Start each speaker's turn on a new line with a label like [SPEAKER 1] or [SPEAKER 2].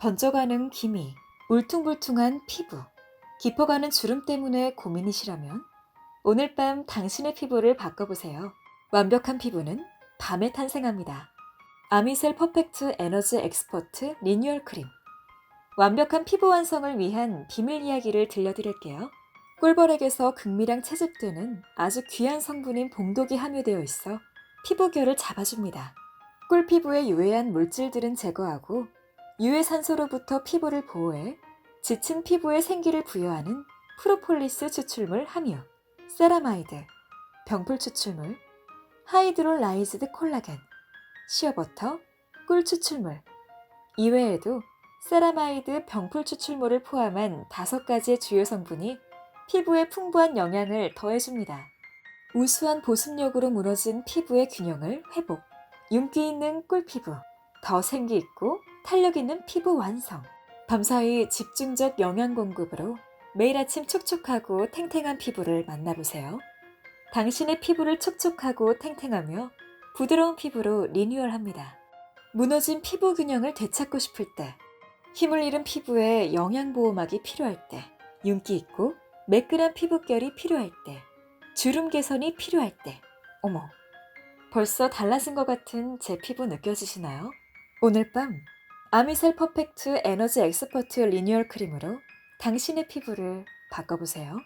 [SPEAKER 1] 번져가는 기미, 울퉁불퉁한 피부, 깊어가는 주름 때문에 고민이시라면 오늘 밤 당신의 피부를 바꿔보세요. 완벽한 피부는 밤에 탄생합니다. 아미셀 퍼펙트 에너지 엑스퍼트 리뉴얼 크림. 완벽한 피부 완성을 위한 비밀 이야기를 들려드릴게요. 꿀벌액에서 극미량 채집되는 아주 귀한 성분인 봉독이 함유되어 있어 피부결을 잡아줍니다. 꿀 피부의 유해한 물질들은 제거하고 유해 산소로부터 피부를 보호해 지친 피부에 생기를 부여하는 프로폴리스 추출물 함유, 세라마이드, 병풀 추출물, 하이드롤라이즈드 콜라겐, 시어버터, 꿀 추출물. 이외에도 세라마이드 병풀 추출물을 포함한 다섯 가지의 주요 성분이 피부에 풍부한 영향을 더해줍니다. 우수한 보습력으로 무너진 피부의 균형을 회복. 윤기 있는 꿀 피부. 더 생기 있고 탄력 있는 피부 완성. 밤사이 집중적 영양 공급으로 매일 아침 촉촉하고 탱탱한 피부를 만나보세요. 당신의 피부를 촉촉하고 탱탱하며 부드러운 피부로 리뉴얼합니다. 무너진 피부 균형을 되찾고 싶을 때, 힘을 잃은 피부에 영양 보호막이 필요할 때, 윤기 있고 매끈한 피부결이 필요할 때, 주름 개선이 필요할 때, 어머, 벌써 달라진 것 같은 제 피부 느껴지시나요? 오늘 밤 아미셀 퍼펙트 에너지 엑스퍼트 리뉴얼 크림으로 당신의 피부를 바꿔보세요.